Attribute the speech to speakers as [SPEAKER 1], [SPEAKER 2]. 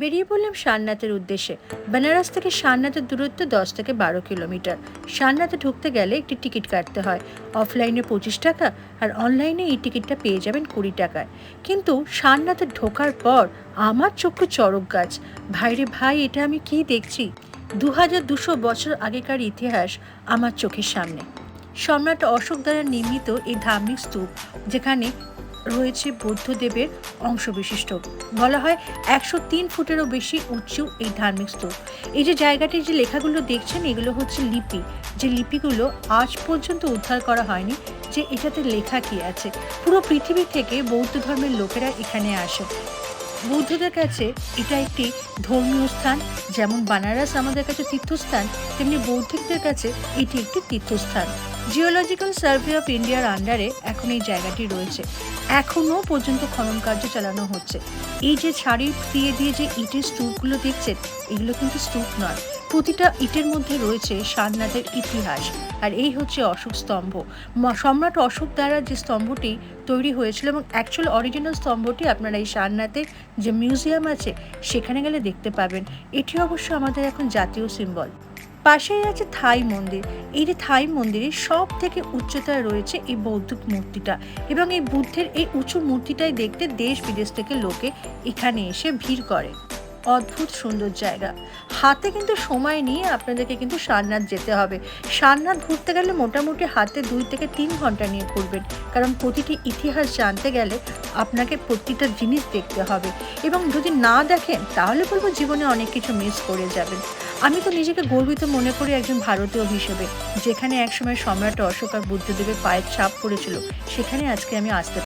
[SPEAKER 1] বেরিয়ে পড়লাম সারনাথের উদ্দেশ্যে। বেনারস থেকে সারনাথের দূরত্ব দশ থেকে বারো কিলোমিটার। সারনাথে ঢুকতে গেলে একটি টিকিট কাটতে হয়। অফলাইনে পঁচিশ টাকা আর অনলাইনে এই টিকিটটা পেয়ে যাবেন কুড়ি টাকায়। কিন্তু সারনাথে ঢোকার পর আমার চক্ষু চড়ক গাছ। ভাইরে ভাই, এটা আমি কি দেখছি? দু হাজার দুশো বছর আগেকার ইতিহাস আমার চোখের সামনে। সম্রাট অশোক দ্বারা নির্মিত এই ধার্মিক স্তূপ, যেখানে রয়েছে বুদ্ধদেবের অংশবিশিষ্ট। বলা হয় একশো তিন ফুটেরও বেশি উঁচু এই ধার্মিক স্তূপ। এই যে জায়গাটির যে লেখাগুলো দেখছেন, এগুলো হচ্ছে লিপি। যে লিপিগুলো আজ পর্যন্ত উদ্ধার করা হয়নি, যে এটাতে লেখা কি আছে। পুরো পৃথিবী থেকে বৌদ্ধ ধর্মের লোকেরা এখানে আসে। বৌদ্ধদের কাছে এটা একটি ধর্মীয় স্থান, যেমন বানারস আমাদের কাছে তীর্থস্থান, তেমনি বৌদ্ধিকদের কাছে এটি একটি তীর্থস্থান। জিওলজিক্যাল সার্ভে অফ ইন্ডিয়ার আন্ডারে এখন এই জায়গাটি রয়েছে। এখনও পর্যন্ত খনন কার্য চালানো হচ্ছে। এই যে শাড়ি দিয়ে দিয়ে যে ইটের স্তূপগুলো দেখছেন, এগুলো কিন্তু স্তূপ নয়। প্রতিটা ইটের মধ্যে রয়েছে সারনাথের ইতিহাস। আর এই হচ্ছে অশোক স্তম্ভ। সম্রাট অশোক দ্বারা যে স্তম্ভটি তৈরি হয়েছিল এবং অ্যাকচুয়াল অরিজিনাল স্তম্ভটি আপনারা এই সারনাথের যে মিউজিয়াম আছে, সেখানে গেলে দেখতে পাবেন। এটি অবশ্য আমাদের এখন জাতীয় সিম্বল পাশেই আছে থাই মন্দির। এই যে থাই মন্দিরে সব থেকে উচ্চতায় রয়েছে এই বৌদ্ধ মূর্তিটা এবং এই বুদ্ধের এই উঁচু মূর্তিটাই দেখতে দেশ বিদেশ থেকে লোকে এখানে এসে ভিড় করে। অদ্ভুত সুন্দর জায়গা। হাতে কিন্তু সময় নিয়ে আপনাদেরকে কিন্তু সারনাথ যেতে হবে। সারনাথ ঘুরতে গেলে মোটামুটি হাতে দুই থেকে তিন ঘণ্টা নিয়ে ঘুরবেন। কারণ প্রতিটি ইতিহাস জানতে গেলে আপনাকে প্রতিটা জিনিস দেখতে হবে। এবং যদি না দেখেন, তাহলে বলব জীবনে অনেক কিছু মিস করে যাবেন। আমি তো নিজেকে গর্বিত মনে করি একজন ভারতীয় হিসেবে, যেখানে একসময় সম্রাট অশোক আর বুদ্ধদেবের পায়ের ছাপ পড়েছিল, সেখানে আজকে আমি আসতে